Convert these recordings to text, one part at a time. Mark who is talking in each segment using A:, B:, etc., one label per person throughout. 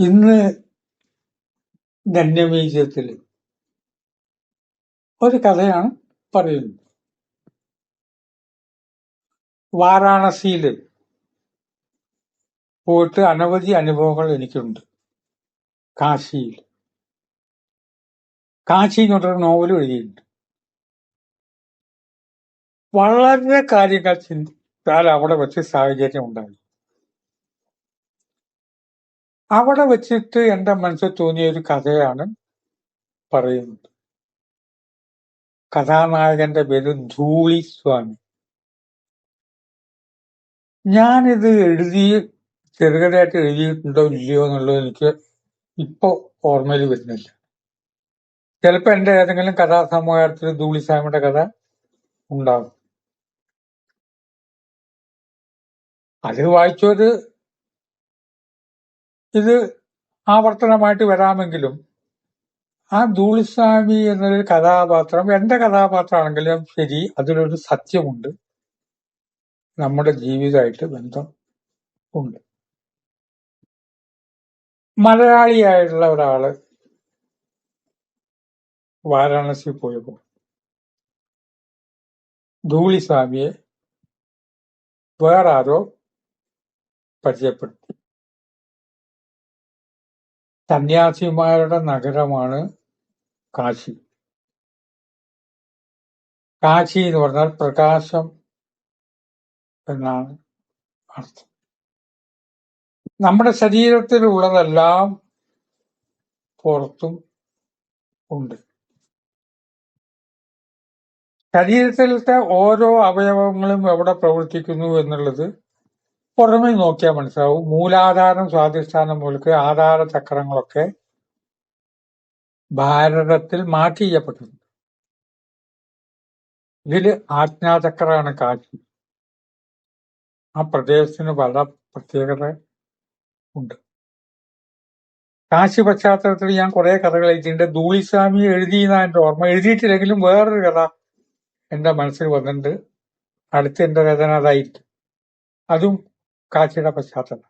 A: ഇന്ന് ധന്യബീജത്തിൽ ഒരു കഥയാണ് പറയുന്നത്. വാരാണസിയിൽ പോയിട്ട് അനവധി അനുഭവങ്ങൾ എനിക്കുണ്ട് കാശിയിൽ. കാശി എന്ന് പറഞ്ഞൊരു നോവൽ എഴുതിയിട്ടുണ്ട്. വളരെ കാര്യങ്ങൾ ചിന്തിച്ചാൽ അവിടെ വെച്ച് സാഹചര്യം ഉണ്ടായി അവിടെ വെച്ചിട്ട് എന്റെ മനസ്സിൽ തോന്നിയ ഒരു കഥയാണ് പറയുന്നത്. കഥാനായകന്റെ പേര് ധൂളി സ്വാമി. ഞാനിത് എഴുതി ചെറുകഥയായിട്ട് എഴുതിയിട്ടുണ്ടോ ഇല്ലയോ എന്നുള്ളത് എനിക്ക് ഇപ്പോ ഓർമ്മയിൽ വരുന്നില്ല. ചിലപ്പോ എന്റെ ഏതെങ്കിലും കഥാസമൂഹത്തിൽ ധൂളി സ്വാമിയുടെ കഥ ഉണ്ടാകും. അത് വായിച്ചൊരു ഇത് ആവർത്തനമായിട്ട് വരാമെങ്കിലും ആ ധൂളിസ്വാമി എന്നൊരു കഥാപാത്രം എന്റെ കഥാപാത്രമാണെങ്കിലും ശരി അതിലൊരു സത്യമുണ്ട്. നമ്മുടെ ജീവിതമായിട്ട് ബന്ധം ഉണ്ട്. മലയാളിയായിട്ടുള്ള ഒരാൾ വാരാണസി പോയപ്പോൾ ധൂളിസ്വാമിയെ വേറെ ആരോ പരിചയപ്പെട്ടു സന്യാസിമാരുടെ നഗരമാണ് കാശി. കാശി എന്ന് പറഞ്ഞാൽ പ്രകാശം എന്നാണ് അർത്ഥം. നമ്മുടെ ശരീരത്തിലുള്ളതെല്ലാം പുറത്തും ഉണ്ട്. ശരീരത്തിലത്തെ ഓരോ അവയവങ്ങളും എവിടെ പ്രവർത്തിക്കുന്നു എന്നുള്ളത് പുറമെ നോക്കിയാൽ മനസ്സിലാവും. മൂലാധാരം സ്വാധിഷ്ഠാനം മുതൽക്ക് ആധാര ചക്രങ്ങളൊക്കെ ഭാരതത്തിൽ മാറ്റി ചെയ്യപ്പെട്ടിട്ടുണ്ട്. ഇതിൽ ആജ്ഞാചക്രമാണ് കാശി. ആ പ്രദേശത്തിന് പല പ്രത്യേകത ഉണ്ട്. കാശി പശ്ചാത്തലത്തിൽ ഞാൻ കുറെ കഥകൾ എഴുതിയിട്ടുണ്ട്. ധൂളിസ്വാമി എഴുതിയെന്ന എന്റെ ഓർമ്മ. എഴുതിയിട്ടില്ലെങ്കിലും വേറൊരു കഥ എന്റെ മനസ്സിൽ വന്നിട്ടുണ്ട്. അടുത്ത എന്റെ രചന അതായിരിക്കും. അതും കാശിയുടെ പശ്ചാത്തലം.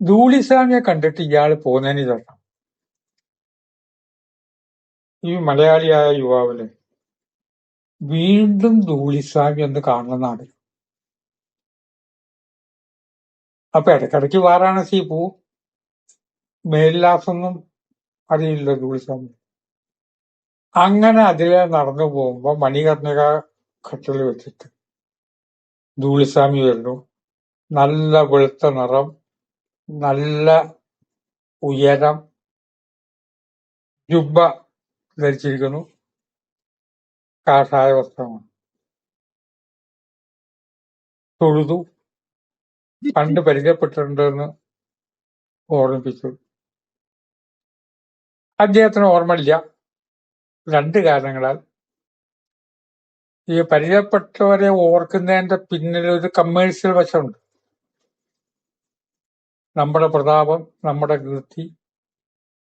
A: ധൂളിസ്വാമിയെ കണ്ടിട്ട് ഇയാൾ പോകുന്നതിന് ശേഷം ഈ മലയാളിയായ യുവാവിൽ വീണ്ടും ധൂളിസ്വാമി ഒന്ന് കാണണമെന്നാണ്. അപ്പൊ ഇടയ്ക്കിടയ്ക്ക് വാരാണസി പോവും മേലില്ലാസൊന്നും അറിയില്ല ധൂളിസ്വാമി അങ്ങനെ അതിലെ നടന്നു പോകുമ്പോ മണികർണിക കട്ടിൽ വെച്ചിട്ട് ധൂളിസ്വാമി വരുന്നു. നല്ല വെളുത്ത നിറം നല്ല ഉയരം ജുബ്ബ ധരിച്ചിരിക്കുന്നു. കാഷായ വസ്ത്രമാണ് തൊഴുതു. പണ്ട് പരിചയപ്പെട്ടിട്ടുണ്ടെന്ന് ഓർമ്മിപ്പിച്ചു. അദ്ദേഹത്തിന് ഓർമ്മയില്ല. രണ്ട് കാരണങ്ങളാൽ ഈ പരിചയപ്പെട്ടവരെ ഓർക്കുന്നതിന്റെ പിന്നിൽ ഒരു കമ്മേഴ്സ്യൽ വശമുണ്ട്. നമ്മുടെ പ്രതാപം നമ്മുടെ കീർത്തി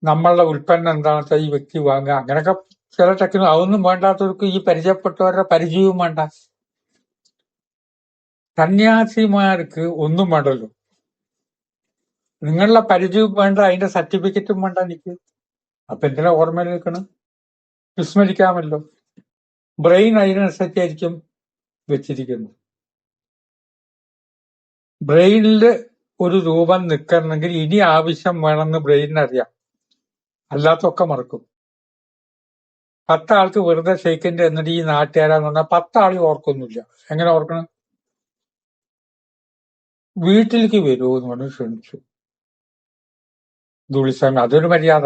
A: നമ്മളുടെ ഉൽപ്പന്നം എന്താണെന്ന് വെച്ചാൽ ഈ വ്യക്തി വാങ്ങുക. അങ്ങനെയൊക്കെ ചില ടെക്നോ അതൊന്നും വേണ്ടാത്തവർക്ക് ഈ പരിചയപ്പെട്ടവരുടെ പരിചയവും വേണ്ട. സന്യാസിമാർക്ക് ഒന്നും വേണ്ടല്ലോ. നിങ്ങളുടെ പരിചയവും വേണ്ട അതിന്റെ സർട്ടിഫിക്കറ്റും വേണ്ട എനിക്ക്. അപ്പൊ എന്തിനാ ഓർമ്മയിൽ നിൽക്കണം? വിസ്മരിക്കാമല്ലോ. ബ്രെയിൻ അതിനനുസരിച്ചായിരിക്കും വെച്ചിരിക്കുന്നത്. ബ്രെയിനിൽ ഒരു രൂപം നിൽക്കണമെങ്കിൽ ഇനി ആവശ്യം വേണമെന്ന് ബ്രെയിനറിയാം. അല്ലാത്തൊക്കെ മറക്കും. പത്താൾക്ക് വെറുതെ ഷെയ്ക്കിന്റെ എന്നിട്ട് ഈ നാട്ടുകാരാന്ന് പറഞ്ഞാൽ പത്താളും ഓർക്കൊന്നുമില്ല. എങ്ങനെ ഓർക്കണം? വീട്ടിലേക്ക് വരുമോ എന്ന് പറഞ്ഞ് ക്ഷണിച്ചു. ധൂളിസ്വാമി അതൊരു മര്യാദ.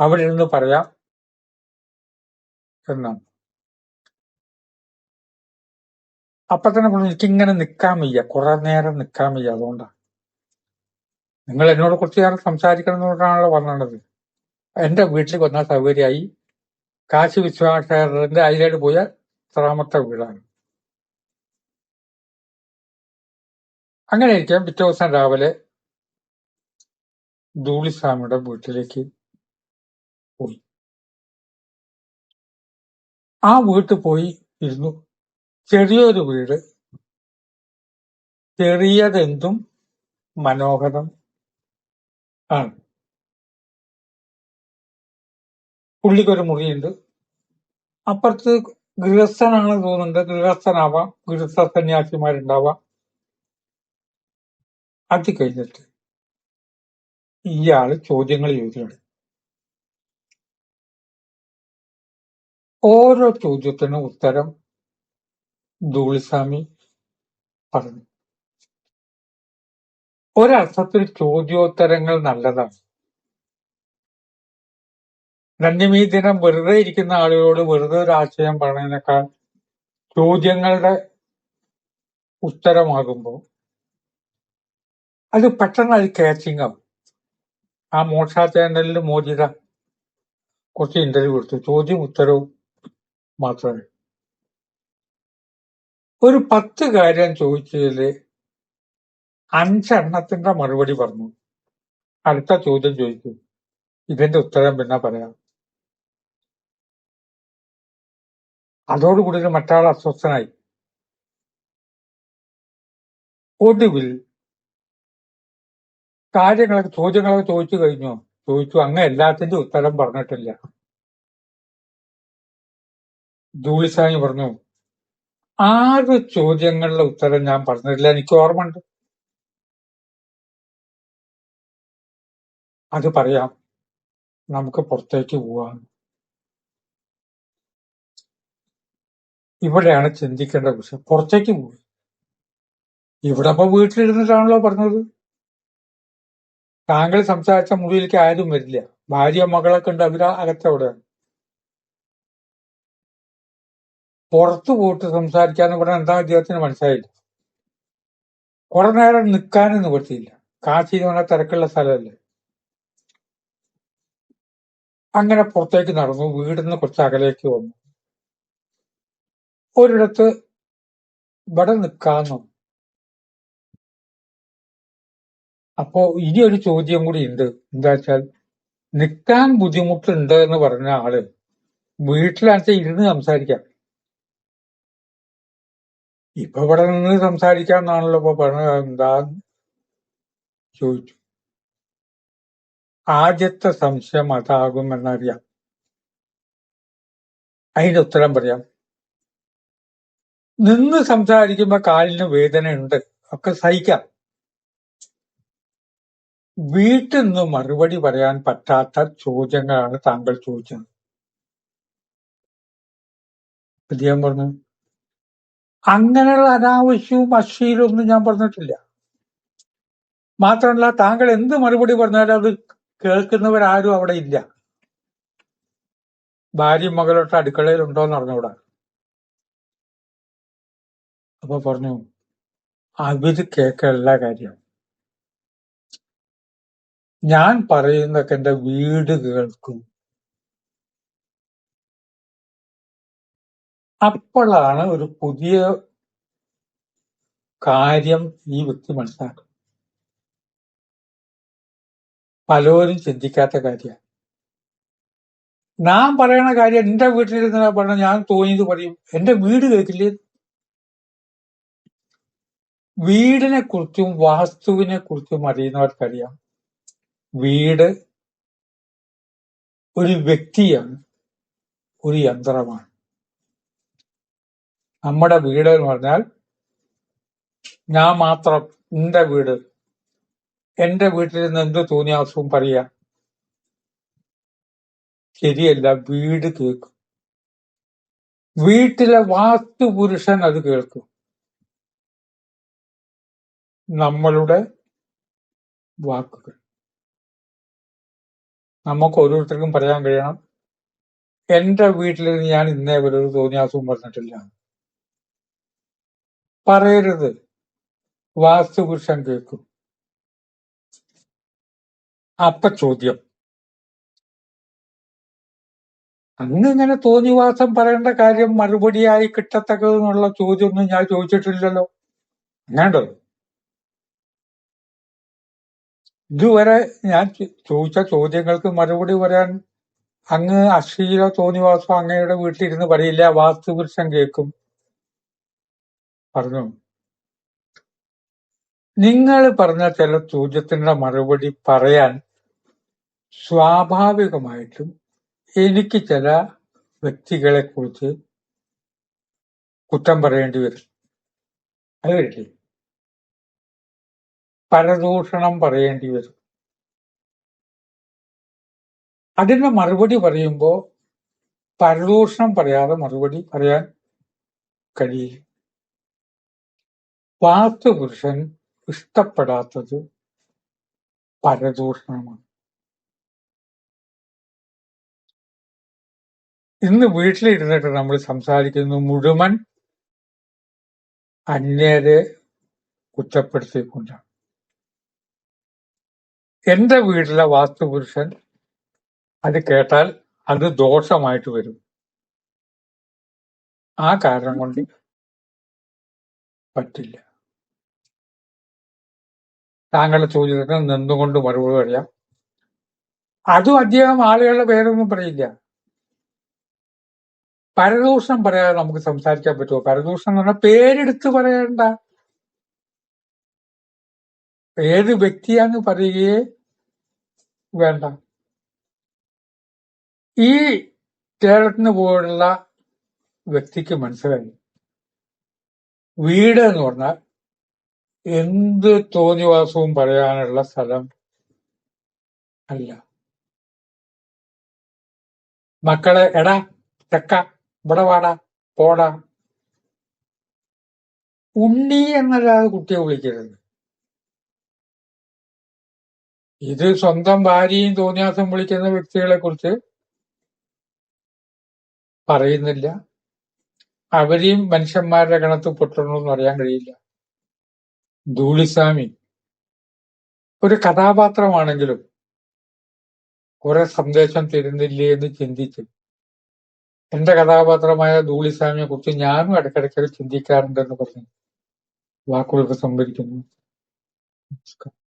A: അവിടെ ഇരുന്ന് പറയാം എന്നാണ്. അപ്പൊ തന്നെ പറഞ്ഞു എനിക്കിങ്ങനെ നിൽക്കാൻ വയ്യ. കുറെ നേരം നിൽക്കാൻ വയ്യ അതുകൊണ്ടാണ് നിങ്ങൾ എന്നോട് കുറച്ച് നേരം സംസാരിക്കണം എന്നുകൊണ്ടാണല്ലോ പറഞ്ഞത്. എന്റെ വീട്ടിൽ വന്ന സൗകര്യമായി. കാശി വിശ്വാസന്റെ അതിലേട് പോയ എത്രാമത്തെ വീടാണ്. അങ്ങനെ ഇരിക്കാൻ പിറ്റേ ദിവസം രാവിലെ ധൂളിസ്വാമിയുടെ വീട്ടിലേക്ക് പോയി. ആ വീട്ടിൽ പോയി ഇരുന്നു. ചെറിയൊരു വീട്. ചെറിയതെന്തും മനോഹരം ആണ്. പുള്ളിക്കൊരു മുറിയുണ്ട്. അപ്പുറത്ത് ഗൃഹസ്ഥനാണെന്ന് തോന്നുന്നുണ്ട്. ഗൃഹസ്ഥനാവാം. ഗൃഹസ്ഥ സന്യാസിമാരുണ്ടാവാം അത് കഴിഞ്ഞിട്ട് ഇയാൾ ചോദ്യങ്ങൾ ചോദിക്കുകയാണ്. ഓരോ ചോദ്യത്തിനും ഉത്തരം ധൂളിസ്വാമി പറഞ്ഞു. ഒരർത്ഥത്തിൽ ചോദ്യോത്തരങ്ങൾ നല്ലതാണ്. നന്യമീ ദിനം വെറുതെ ഇരിക്കുന്ന ആളുകളോട് വെറുതെ ഒരു ആശയം പറയുന്നതിനേക്കാൾ ചോദ്യങ്ങളുടെ ഉത്തരമാകുമ്പോൾ അത് പെട്ടെന്ന് അത് കാച്ചിങ് ആവും. ആ മോഷ ചാനലിൽ മോചിത കുറച്ച് ഇന്റർവ്യൂ കൊടുത്തു ചോദ്യം ഉത്തരവും മാത്രമേ ഒരു പത്ത് കാര്യം ചോദിച്ചതിൽ അഞ്ചെണ്ണത്തിന്റെ മറുപടി പറഞ്ഞു. അടുത്ത ചോദ്യം ചോദിച്ചു ഇതിന്റെ ഉത്തരം പിന്നെ പറയാം. അതോടുകൂടി മറ്റാൾ അസ്വസ്ഥനായി. ഒടുവിൽ കാര്യങ്ങളൊക്കെ ചോദ്യങ്ങളൊക്കെ ചോദിച്ചു കഴിഞ്ഞു? ചോദിച്ചു. അങ്ങ് എല്ലാത്തിന്റെ ഉത്തരം പറഞ്ഞിട്ടില്ല. ധൂളിസാമി പറഞ്ഞു. ആറ് ചോദ്യങ്ങളുടെ ഉത്തരം ഞാൻ പറഞ്ഞിട്ടില്ല. എനിക്ക് ഓർമ്മയുണ്ട്. അത് പറയാം. നമുക്ക് പുറത്തേക്ക് പോവാം. ഇവിടെയാണ് ചിന്തിക്കേണ്ട വിഷയം. പുറത്തേക്ക് പോയി ഇവിടെ അപ്പൊ വീട്ടിലിരുന്നിട്ടാണല്ലോ പറഞ്ഞത്. താങ്കൾ സംസാരിച്ച മുറിയിലേക്ക് ആരും വരില്ല. ഭാര്യ മകളൊക്കെ ഉണ്ട്. അവരാ അകത്തവിടെയാണ് പുറത്തു പോയിട്ട് സംസാരിക്കാന്ന് പറഞ്ഞാൽ എന്താ അദ്ദേഹത്തിന് മനസ്സിലായില്ല. കുറെ നേരം നിൽക്കാനും നിവർത്തിയില്ല കാശി എന്ന് പറഞ്ഞാൽ തിരക്കുള്ള സ്ഥലമല്ലേ? അങ്ങനെ പുറത്തേക്ക് നടന്നു. വീടിന്ന് കുറച്ച് അകലേക്ക് വന്നു. ഒരിടത്ത് ഇവിടെ നിൽക്കാന്നു അപ്പോ ഇനി ഒരു ചോദ്യം കൂടി ഉണ്ട്. എന്താ വെച്ചാൽ നിൽക്കാൻ ബുദ്ധിമുട്ടുണ്ട് എന്ന് പറഞ്ഞ ആൾ വീട്ടിലാണെച്ചാൽ ഇരുന്ന് സംസാരിക്കാം. ഇപ്പൊ ഇവിടെ നിന്ന് സംസാരിക്കാന്നാണല്ലോ ഇപ്പൊ പറഞ്ഞത് എന്താ ചോദിച്ചു. ആദ്യത്തെ സംശയം അതാകുമെന്നറിയാം. അതിന്റെ ഉത്തരം പറയാം. നിന്ന് സംസാരിക്കുമ്പോ കാലിന് വേദന ഉണ്ട് ഒക്കെ സഹിക്കാം. വീട്ടിൽ നിന്ന് മറുപടി പറയാൻ പറ്റാത്ത ചോദ്യങ്ങളാണ് താങ്കൾ ചോദിച്ചത്. അദ്ദേഹം പറഞ്ഞു. അങ്ങനെയുള്ള അനാവശ്യവും അശ്ലീലൊന്നും ഞാൻ പറഞ്ഞിട്ടില്ല. മാത്രമല്ല താങ്കൾ എന്ത് മറുപടി പറഞ്ഞാലും അത് കേൾക്കുന്നവരാരും അവിടെ ഇല്ല. ഭാര്യയും മകളൊട്ട് അടുക്കളയിൽ ഉണ്ടോന്ന് അറിഞ്ഞൂടാ അപ്പൊ പറഞ്ഞു അവർ കേൾക്കല്ല കാര്യം. ഞാൻ പറയുന്നൊക്കെ എന്റെ വീട് കേൾക്കും. അപ്പോഴാണ് ഒരു പുതിയ കാര്യം ഈ വ്യക്തി മനസ്സിലാക്കുന്നത്. പലരും ചിന്തിക്കാത്ത കാര്യമാണ്. നാം പറയണ കാര്യം എന്റെ വീട്ടിലിരുന്ന പറഞ്ഞ ഞാൻ തോന്നിയത് പറയും എന്റെ വീട് കേൾക്കില്ലേ വീടിനെ കുറിച്ചും വാസ്തുവിനെ കുറിച്ചും അറിയുന്നവർക്കറിയാം. വീട് ഒരു വ്യക്തിയാണ് ഒരു യന്ത്രമാണ്. നമ്മുടെ വീട് എന്ന് പറഞ്ഞാൽ ഞാൻ മാത്രം എന്റെ വീട്. എന്റെ വീട്ടിൽ നിന്ന് എന്ത് തോന്നിയാസവും പറയാ. ശരിയല്ല വീട് കേൾക്കും. വീട്ടിലെ വാസ്തു പുരുഷൻ അത് കേൾക്കും. നമ്മളുടെ വാക്കുകൾ. നമുക്ക് ഓരോരുത്തർക്കും പറയാൻ കഴിയണം. എന്റെ വീട്ടിൽ ഞാൻ ഇന്നേ വരെ ഒരു തോന്നിയാസവും പറഞ്ഞിട്ടില്ല. പറയരുത്. വാസ്തുപുരുഷൻ കേൾക്കും. അപ്പ ചോദ്യം. അന്ന് ഇങ്ങനെ തോന്നിവാസം പറയേണ്ട കാര്യം മറുപടിയായി കിട്ടത്തക്കതെന്നുള്ള ചോദ്യമൊന്നും ഞാൻ ചോദിച്ചിട്ടില്ലല്ലോ. അങ്ങാണ്ടോ ഇതുവരെ ഞാൻ ചോദിച്ച ചോദ്യങ്ങൾക്ക് മറുപടി പറയാൻ അങ്ങ് അശ്ലീല തോന്നിവാസം അങ്ങയുടെ വീട്ടിലിരുന്ന് പറയില്ല. വാസ്തുപുരുഷൻ കേൾക്കും. പറഞ്ഞു. നിങ്ങൾ പറഞ്ഞ ചില ചോദ്യത്തിന്റെ മറുപടി പറയാൻ സ്വാഭാവികമായിട്ടും എനിക്ക് ചില വ്യക്തികളെ കുറിച്ച് കുറ്റം പറയേണ്ടി വരും. അത് വരില്ലേ പരദൂഷണം പറയേണ്ടി വരും. അതിന്റെ മറുപടി പറയുമ്പോൾ പരദൂഷണം പറയാതെ മറുപടി പറയാൻ കഴിയില്ല. വാസ്തുപുരുഷൻ ഇഷ്ടപ്പെടാത്തത് പരദൂഷണമാണ്. ഇന്ന് വീട്ടിലിരുന്നിട്ട് നമ്മൾ സംസാരിക്കുന്നത് മുഴുവൻ അന്യരെ കുറ്റപ്പെടുത്തിക്കൊണ്ടാണ്. എന്റെ വീട്ടിലെ വാസ്തുപുരുഷൻ അത് കേട്ടാൽ അത് ദോഷമായിട്ട് വരും. ആ കാരണം കൊണ്ട് പറ്റില്ല. താങ്കളുടെ ചോദ്യത്തിന് നിന്നുകൊണ്ട് മറുപടി പറയാം. അതും അദ്ദേഹം ആളുകളുടെ പേരൊന്നും പറയില്ല. പരദൂഷണം പറയാതെ നമുക്ക് സംസാരിക്കാൻ പറ്റുമോ? പരദൂഷണം എന്ന് പറഞ്ഞാൽ പേരെടുത്ത് പറയണ്ട. ഏത് വ്യക്തിയാന്ന് പറയുകയേ വേണ്ട. ഈ കേരളത്തിന് പോലുള്ള വ്യക്തിക്ക് മനസ്സിലായി. വീട് എന്ന് പറഞ്ഞാൽ എന്ത് തോന്നിവാസവും പറയാനുള്ള സ്ഥലം അല്ല. മക്കളെ എടാ തെക്ക ഇവിടെ വാടാ പോടാ. ഉണ്ണി എന്നല്ലാതെ കുട്ടിയെ വിളിക്കരുത്. ഇത് സ്വന്തം ഭാര്യയും തോന്നിയാസം വിളിക്കുന്ന വ്യക്തികളെ കുറിച്ച് പറയുന്നില്ല. അവരെയും മനുഷ്യന്മാരുടെ ഗണത്തിൽ പൊട്ടണമെന്ന് അറിയാൻ കഴിയില്ല. ധൂളിസ്വാമി ഒരു കഥാപാത്രമാണെങ്കിലും കുറെ സന്ദേശം തരുന്നില്ലേ എന്ന് ചിന്തിച്ച്. എന്റെ കഥാപാത്രമായ ധൂളിസ്വാമിയെ കുറിച്ച് ഞാനും ഇടയ്ക്കിടയ്ക്ക് ചിന്തിക്കാറുണ്ടെന്ന് പറഞ്ഞു വാക്കുകൾ സംഭരിക്കുന്നു. നമസ്കാരം.